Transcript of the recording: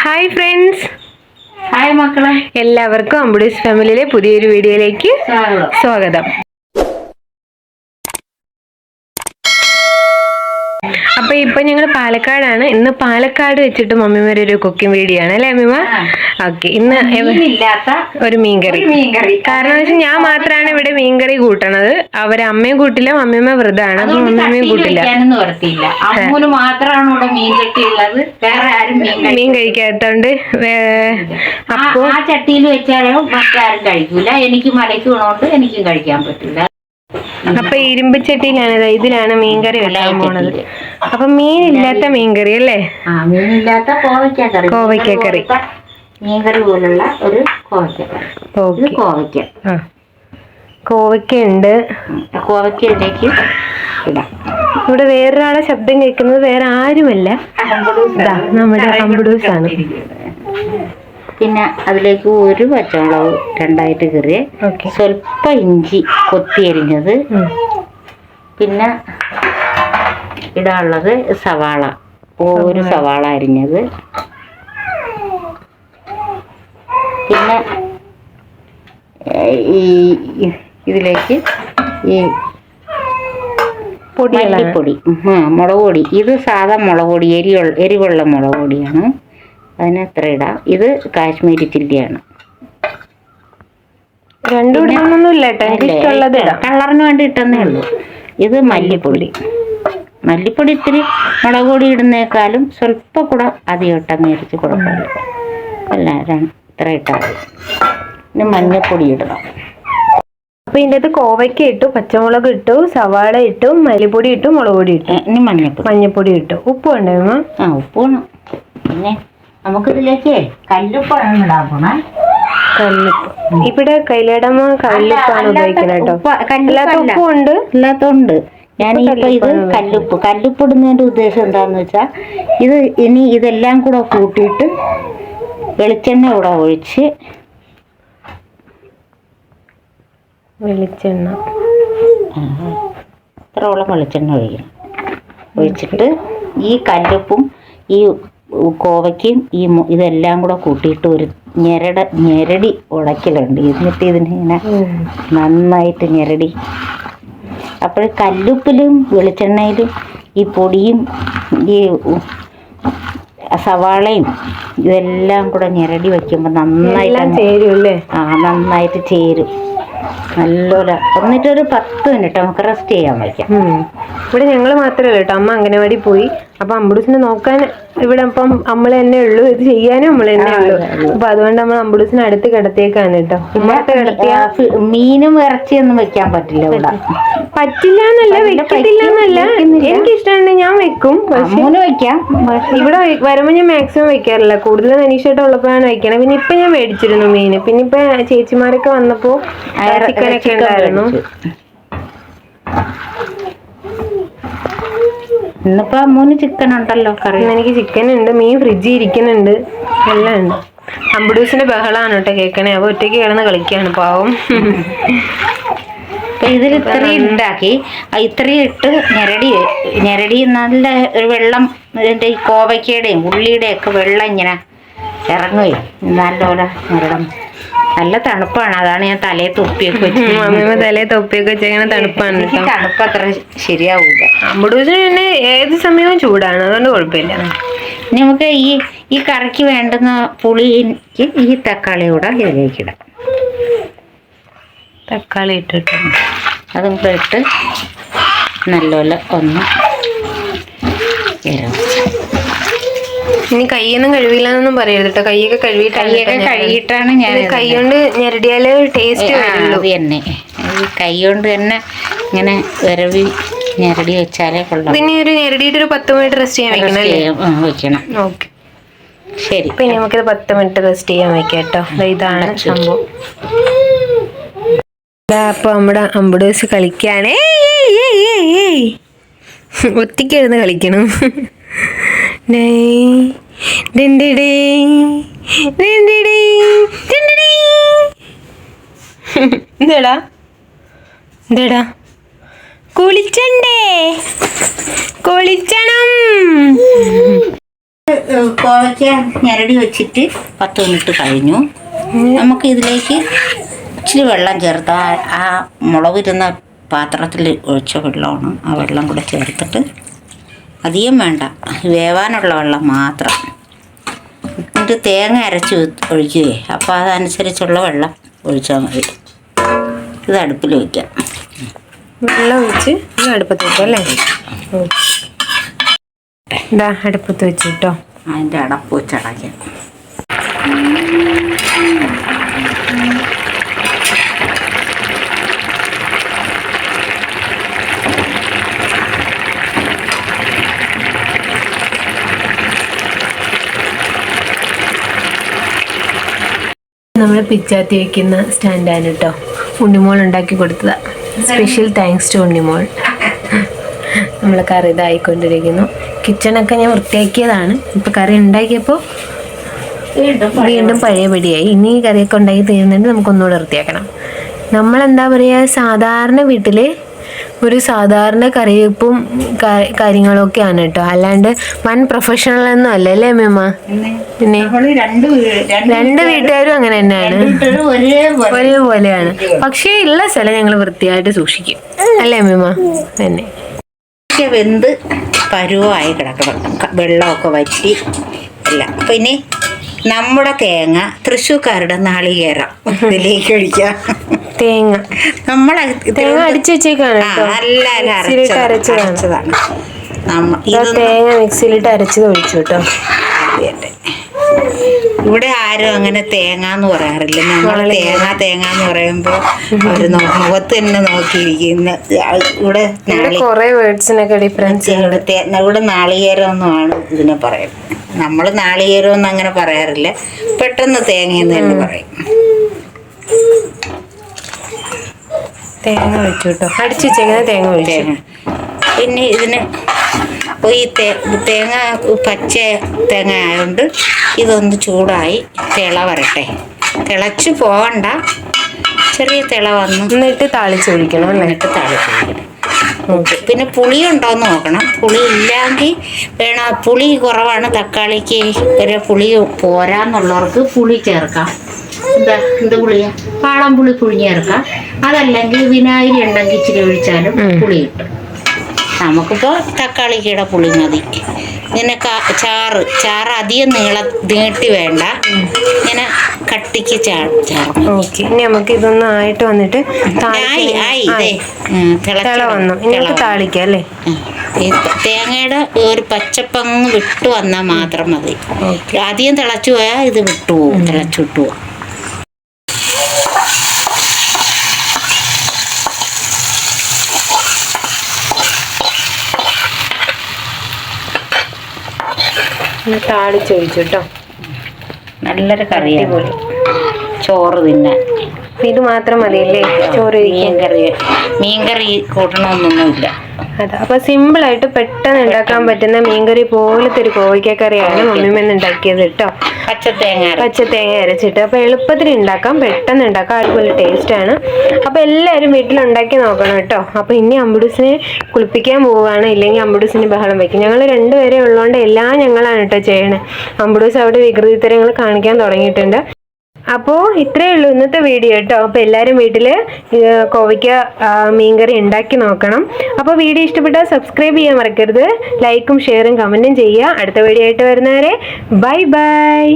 Hi friends hi മക്കളെ. എല്ലാവർക്കും അമ്പുഡീസ് ഫാമിലിയിലെ പുതിയൊരു വീഡിയോയിലേക്ക് സ്വാഗതം സ്വാഗതം അപ്പൊ ഇപ്പൊ ഞങ്ങൾ പാലക്കാടാണ്. ഇന്ന് പാലക്കാട് വെച്ചിട്ട് മമ്മിമാരെ ഒരു കുക്കിംഗ് വീഡിയോ ആണ്. അല്ലേ അമ്മിമ. ഓക്കെ. ഇന്ന് ഒരു മീൻകറി. കാരണം വെച്ചാൽ ഞാൻ മാത്രമാണ് ഇവിടെ മീൻകറി കൂട്ടണത്. അവർ അമ്മയും കൂട്ടില്ല മമ്മിയമ്മ വൃതാണ്. അപ്പൊ മമ്മിയമ്മയും കൂട്ടില്ല. മീൻ കഴിക്കാത്തോണ്ട് അപ്പൊ ആ ചട്ടിയിൽ വെച്ചാലും മറ്റാരും കഴിക്കൂല. എനിക്ക് മലയ്ക്ക് വീണോണ്ട് എനിക്കും കഴിക്കാൻ പറ്റില്ല അപ്പൊ ഇരുമ്പ് ചട്ടിയിലാണ് ഇതിലാണ് മീൻകറി വെക്കാൻ പോണത്. അപ്പൊ മീൻ ഇല്ലാത്ത മീൻകറി അല്ലേ? മീനില്ലാത്ത കോവയ്ക്കക്കറി. കോവയ്ക്കക്കറി. മീൻകറി പോലുള്ള ഒരു കോവയ്ക്കക്കറി. കോവയ്ക്ക. ആ. കോവയ്ക്ക ഉണ്ട് കോവയ്ക്ക കോവയ്ക്കയിലേക്ക് ഇടാം. ഇവിടെ വേറൊരാളെ ശബ്ദം കേൾക്കുന്നത് വേറെ ആരുമല്ല. നമ്മുടെ അമ്പുഡൂസ് ആണ്. പിന്നെ അതിലേക്ക് ഒരു പച്ചമുളക് രണ്ടായിട്ട് കീറിയ സ്വല്പം ഇഞ്ചി കൊത്തി അരിഞ്ഞത് പിന്നെ ഇടാനുള്ളത് സവാള. ഒരു സവാള. അരിഞ്ഞത്. പിന്നെ ഈ ഇതിലേക്ക് ഈ പൊടി പൊടി ആ മുളക് പൊടി. ഇത് സാധാ മുളക് പൊടി എരിയുള്ള എരിവുള്ള മുളക് പൊടിയാണ്. അതിന് എത്ര ഇടാം. ഇത് കാശ്മീരി ചില്ലിയാണ്. കളറിന് വേണ്ടി ഇട്ടെന്നേ ഉള്ളൂ. ഇത് മല്ലിപ്പൊടി. മല്ലിപ്പൊടി ഇത്തിരി മുളക് പൊടി ഇടുന്നേക്കാളും സ്വല്പം കൂടെ അധികം ഇട്ടെന്ന് വിചാരിച്ച് കുഴപ്പമില്ല അല്ല ഇത്ര ഇട്ടാൽ പിന്നെ ഇനി മഞ്ഞപ്പൊടി ഇടണം. അപ്പൊ ഇതിന്റെ അകത്ത് കോവയ്ക്ക ഇട്ടു പച്ചമുളക് ഇട്ടു സവാള ഇട്ടു മല്ലിപ്പൊടി ഇട്ടു മുളക് പൊടി ഇട്ടു. ഇനി മഞ്ഞപ്പൊടി. മഞ്ഞപ്പൊടി ഇട്ടു. ഉപ്പ് ഉണ്ടോ ആ ഉപ്പ് വേണം. പിന്നെ നമുക്കിതിലേക്ക് കല്ലുപ്പാണ് ഇടാൻ പോണേ. കല്ലുപ്പ്. ഇവിടെ കൈലേടമ്മ കല്ലുപ്പാണ് ഉപയോഗിക്കുന്നത് കേട്ടോ. അല്ലാത്ത ഉപ്പും ഉണ്ട്. ഇല്ലാത്തോണ്ട് ഇപ്പൊ ഇത് കല്ലുപ്പ് കല്ലുപ്പ് ഇടുന്നതിന്റെ ഉദ്ദേശം എന്താന്ന് വെച്ചാൽ ഇത് ഇനി ഇതെല്ലാം കൂടെ കൂട്ടിയിട്ട് വെളിച്ചെണ്ണ കൂടെ ഒഴിച്ച് വെളിച്ചെണ്ണ. ഇത്രോളം വെളിച്ചെണ്ണ ഒഴിക്കണം. ഒഴിച്ചിട്ട് ഈ കല്ലുപ്പും ഈ കോവയ്ക്കും ഈ ഇതെല്ലാം കൂടെ കൂട്ടിയിട്ട് ഒരു ഞെരട ഞെരടി ഉടക്കലുണ്ട് എന്നിട്ട് ഉം. നന്നായിട്ട് ഞെരടി അപ്പോൾ കല്ലുപ്പിലും വെളിച്ചെണ്ണയിലും ഈ പൊടിയും ഈ സവാളയും ഇതെല്ലാം കൂടെ ഞെരടി വെക്കുമ്പോൾ നന്നായിട്ട് ആ നന്നായിട്ട് ചേരും. നല്ലപോലെ. എന്നിട്ടൊരു പത്ത് മിനിറ്റ് നമുക്ക് റെസ്റ്റ് ചെയ്യാൻ വയ്ക്കാം. ഇവിടെ ഞങ്ങൾ മാത്രമല്ല കേട്ടോ. അമ്മ അംഗനവാടി പോയി. അപ്പൊ അമ്പുഡൂസിനെ നോക്കാൻ ഇവിടെ അപ്പം നമ്മൾ തന്നെ ഉള്ളൂ ഇത് ചെയ്യാനും നമ്മൾ തന്നെ ഉള്ളു. അപ്പൊ അതുകൊണ്ട് നമ്മൾ അമ്പുഡൂസിനെ അടുത്ത് കിടത്തിയേക്കാണ് കേട്ടോ. മീനും കിടത്തിയ ഫി- മീനും ഇറച്ചിയൊന്നും വെക്കാൻ പറ്റില്ല ഇവിടെ. പറ്റില്ല എന്നല്ല വെക്കത്തില്ല എന്നല്ല എനിക്ക് ഇഷ്ടമാണ് ഞാൻ വെക്കും വെക്കാം ഇവിടെ വരുമ്പോ ഞാൻ മാക്സിമം വെക്കാറില്ല. കൂടുതൽ അനീഷായിട്ട് ഉള്ളപ്പോഴാണ് വെക്കണം. പിന്നെ ഇപ്പൊ ഞാൻ മേടിച്ചിരുന്നു മീന്. പിന്നെ ഇപ്പൊ ചേച്ചിമാരൊക്കെ വന്നപ്പോ ചിക്കനൊക്കെ ഉണ്ടായിരുന്നു. ഇന്നിപ്പോ മൂന്ന് ചിക്കൻ ഉണ്ടല്ലോ കറി. എനിക്ക് ചിക്കൻ ഉണ്ട് മീൻ ഫ്രിഡ്ജിൽ ഇരിക്കുന്നുണ്ട്. എല്ലാം ഉണ്ട്. അമ്പുഡൂസിന്റെ ബഹളാണ് കേട്ടോ കേൾക്കണേ അപ്പൊ ഒറ്റയ്ക്ക് കിടന്ന് കളിക്കാണ് പാവം. ഇതിൽ ഇത്രയും ഉണ്ടാക്കി ഇത്രയും ഇട്ട് ഞെരടി ഞെരടി നല്ല ഒരു വെള്ളം ഇതിന്റെ ഈ കോവയ്ക്കയുടെയും ഉള്ളിയുടെയും ഒക്കെ വെള്ളം ഇങ്ങനെ ഇറങ്ങുകയും നല്ലപോലെ ഞെരടം നല്ല തണുപ്പാണ്. അതാണ് ഞാൻ തലയെ തൊപ്പിയൊക്കെ വെച്ച് അമ്മമ്മ തലേ തൊപ്പിയൊക്കെ ചെയ്യണ തണുപ്പാണ് എനിക്ക് കേട്ടോ. തണുപ്പ് അത്ര ശരിയാവൂല. അമ്പടൂസിന് പിന്നെ ഏത് സമയവും ചൂടാണ്. അതുകൊണ്ട് കുഴപ്പമില്ല. നമുക്ക് ഈ ഈ കറിക്ക് വേണ്ടുന്ന പുളിക്ക് ഈ തക്കാളി കൂടെ ഇതിലേക്ക് ഇടാം തക്കാളി ഇട്ടിട്ട്. അതും ഇട്ട് നല്ലപോലെ ഒന്ന് ഇറങ്ങും ഇനി കൈയൊന്നും കഴുകില്ലെന്നൊന്നും പറയരുത് കേട്ടോ കൈയൊക്കെ കഴുകിയിട്ടാണ് കൈയൊക്കെ കഴുകിയിട്ടാണ് ഞാൻ കൈ കൊണ്ട് ഞെരടിയാൽ ടേസ്റ്റ് വരുള്ളൂ. തന്നെ. ഈ കൈ കൊണ്ട് തന്നെ ഇങ്ങനെ വിരവി ഞെരടി വെച്ചാലേ കൊള്ളാം പിന്നെ ഒരു ഞെരടിയിട്ട് ഒരു പത്ത് മിനിറ്റ് റെസ്റ്റ് ചെയ്യാൻ വെക്കണം വെക്കണം. ഓക്കെ. ശരി. അപ്പൊ ഇനി നമുക്കിത് പത്ത് മിനിറ്റ് റെസ്റ്റ് ചെയ്യാൻ വെക്കാം കേട്ടോ ഇതാണ് സംഭവം. ദാ അപ്പൊ നമ്മുടെ അമ്പുഡേഴ്സ് കളിക്കാണ് ഒറ്റയ്ക്കിരുന്ന് കളിക്കണം എന്തേടാ. എന്താടാ കുളിച്ചണ്ടേ? കുളിച്ചണം. കോവയ്ക്ക ഞരടി വെച്ചിട്ട് പത്ത് മിനിറ്റ് കഴിഞ്ഞു. നമുക്ക് ഇതിലേക്ക് ഇച്ചിരി വെള്ളം ചേർത്ത് ആ ആ മുളകിരുന്ന പാത്രത്തിൽ ഒഴിച്ച വെള്ളമാണ്. ആ വെള്ളം കൂടെ ചേർത്തിട്ട് അധികം വേണ്ട. വേവാനുള്ള വെള്ളം മാത്രം. എന്നിട്ട് തേങ്ങ അരച്ച് ഒഴിക്കുകയെ അപ്പോൾ അതനുസരിച്ചുള്ള വെള്ളം ഒഴിച്ചാൽ മതി. ഇത് അടുപ്പിൽ വയ്ക്കാം വെള്ളം ഒഴിച്ച് ഇത് അടുപ്പത്ത് വയ്ക്കാം അല്ലേ? ഇതാ അടുപ്പത്ത് വെച്ച് കേട്ടോ. അതിന്റെ അടപ്പ് വെച്ചടയ്ക്കാം നമ്മൾ പിച്ചാത്തി വെക്കുന്ന സ്റ്റാൻഡാണ് കേട്ടോ. ഉണ്ണിമോൾ ഉണ്ടാക്കി കൊടുത്തതാ. Special thanks to Unnimol. നമ്മൾ കറി ഇതായിക്കൊണ്ടിരിക്കുന്നു. കിച്ചണൊക്കെ ഞാൻ വൃത്തിയാക്കിയതാണ്. ഇപ്പം കറി ഉണ്ടാക്കിയപ്പോൾ വീണ്ടും പഴയപടിയായി ഇനി കറിയൊക്കെ ഉണ്ടാക്കി തീരുന്നുണ്ട് നമുക്കൊന്നുകൂടെ വൃത്തിയാക്കണം. നമ്മളെന്താ പറയുക സാധാരണ വീട്ടിൽ ഒരു സാധാരണ കറിവെപ്പും കാര്യങ്ങളൊക്കെയാണ് കേട്ടോ അല്ലാണ്ട് വൻ പ്രൊഫഷണൽ ഒന്നും അല്ല അല്ലേ മേമ? പിന്നെ രണ്ട് വീട്ടുകാരും അങ്ങനെ തന്നെയാണ്. ഒരേപോലെയാണ്. പക്ഷേ ഉള്ള സ്ഥലം ഞങ്ങൾ വൃത്തിയായിട്ട് സൂക്ഷിക്കും. അല്ലേ മേമ? തന്നെ. വെന്ത് പരുവായി കിടക്കണം. വെള്ളമൊക്കെ വറ്റി. അല്ല പിന്നെ നമ്മുടെ തേങ്ങ തൃശ്ശൂക്കാരുടെ നാളികേരം ഇതിലേക്ക് ഒഴിക്കാം. തേങ്ങ. നമ്മളെ തേങ്ങ അടിച്ചു വെച്ചേക്കാണ് നല്ല മിക്സിയിലിട്ട് അരച്ചതാണ് തേങ്ങ മിക്സിയിലിട്ട് അരച്ചത് ഒഴിച്ചു കേട്ടോ ഇവിടെ ആരും അങ്ങനെ തേങ്ങ എന്ന് പറയാറില്ല നമ്മൾ തേങ്ങ തേങ്ങ എന്ന് പറയുമ്പോ അവർ നോ- മുഖത്ത് തന്നെ നോക്കിയിരിക്കുന്ന ഇവിടെ കുറെ വേർഡ്സിനൊക്കെ ഡിഫറൻസ് ഇവിടെ നാളികേരം എന്നാണ് ഇതിനെ പറയുന്നത്. നമ്മൾ നാളികേരം എന്ന് അങ്ങനെ പറയാറില്ല. പെട്ടെന്ന് തേങ്ങ എന്ന് തന്നെ പറയും. തേങ്ങ ഒഴിച്ചു കേട്ടോ അടിച്ചു വെച്ചേക്കുന്ന തേങ്ങ ഒഴിച്ചു. പിന്നെ ഇതിന് ഈ തേങ്ങ പച്ച തേങ്ങ ആയതുകൊണ്ട് ഇതൊന്ന് ചൂടായി തിള വരട്ടെ. തിളച്ച് പോകണ്ട ചെറിയ തിള വന്നു എന്നിട്ട് താളിച്ചൊഴിക്കണം എന്നിട്ട് താളിച്ചൊഴിക്കണം. പിന്നെ പുളി ഉണ്ടോ എന്ന് നോക്കണം. പുളി ഇല്ലെങ്കിൽ വേണം പുളി കുറവാണ്. തക്കാളിക്ക് ഒരു പുളി പോരാന്നുള്ളവർക്ക് പുളി ചേർക്കാം. എന്താ എന്ത് പുളിയ? പാളം പുളി പുഴുങ്ങി ഇറക്കാം അതല്ലെങ്കിൽ വിനാഗിരി ഉണ്ടെങ്കിൽ ഇച്ചിരി ഒഴിച്ചാലും. പുളി കിട്ടും. നമുക്കിപ്പോൾ തക്കാളിക്കയുടെ പുളി മതി. ഇങ്ങനെ ചാറ് ചാറ് അധികം നീള നീട്ടി വേണ്ട. ഇങ്ങനെ കട്ടിക്ക് ചാ ചാറ് ഓക്കെ. ഇനി നമുക്ക് ഇതൊന്നും ആയിട്ട് വന്നിട്ട് ആയി ആയി താളിച്ച് ഇതേ ഉം, തിളച്ച് തിള വന്നു. ഇനി നമുക്ക് തിള താളിക്കാം അല്ലേ? തേങ്ങയുടെ ഒരു പച്ചപ്പങ്ങ് വിട്ടു വന്നാൽ മാത്രം മതി. ആദ്യം തിളച്ചു പോയാൽ ഇത് വിട്ടു പോകും. തിളച്ചു വിട്ടു പോകും. താളിച്ചൊഴിച്ചു കേട്ടോ നല്ലൊരു കറിയാണ്. ചോറ് തിന്നാൻ ഇത് മാത്രം മതിയല്ലേ? ചോറ് മീൻകറി മീൻകറി കൂട്ടണമെന്നൊന്നുമില്ല. അതെ അപ്പൊ സിമ്പിൾ ആയിട്ട് പെട്ടെന്ന് ഉണ്ടാക്കാൻ പറ്റുന്ന മീൻകറി പോലത്തെ ഒരു കോഴിക്കക്കറിയാണ് കറിയാണ് മമ്മിമെന്ന് ഉണ്ടാക്കിയത് കേട്ടോ. പച്ച തേങ്ങ പച്ച തേങ്ങ അരച്ചിട്ട്. അപ്പൊ എളുപ്പത്തിൽ ഉണ്ടാക്കാം പെട്ടെന്ന് ഉണ്ടാക്കാം അടിപൊളി ടേസ്റ്റ് ആണ്. അപ്പൊ എല്ലാവരും വീട്ടിൽ ഉണ്ടാക്കി നോക്കണം കേട്ടോ. അപ്പൊ ഇനി അമ്പുഡൂസിനെ കുളിപ്പിക്കാൻ പോവുകയാണ്. ഇല്ലെങ്കിൽ അമ്പുഡൂസിന് ബഹളം വെക്കും. ഞങ്ങൾ രണ്ടുപേരെ ഉള്ളതുകൊണ്ട് എല്ലാം ഞങ്ങളാണ് കേട്ടോ ചെയ്യണേ. അമ്പുഡൂസ് അവിടെ വികൃതിത്തരങ്ങൾ കാണിക്കാൻ തുടങ്ങിയിട്ടുണ്ട്. അപ്പോൾ ഇത്രയേ ഉള്ളൂ ഇന്നത്തെ വീഡിയോ കേട്ടോ അപ്പോൾ എല്ലാവരും വീട്ടിൽ കോവയ്ക്ക മീൻകറി ഉണ്ടാക്കി നോക്കണം. അപ്പോൾ വീഡിയോ ഇഷ്ടപ്പെട്ടാൽ സബ്സ്ക്രൈബ് ചെയ്യാൻ മറക്കരുത്. ലൈക്കും ഷെയറും കമന്റും ചെയ്യുക. അടുത്ത വീഡിയോ ആയിട്ട് വരുന്നവരെ ബൈ ബൈ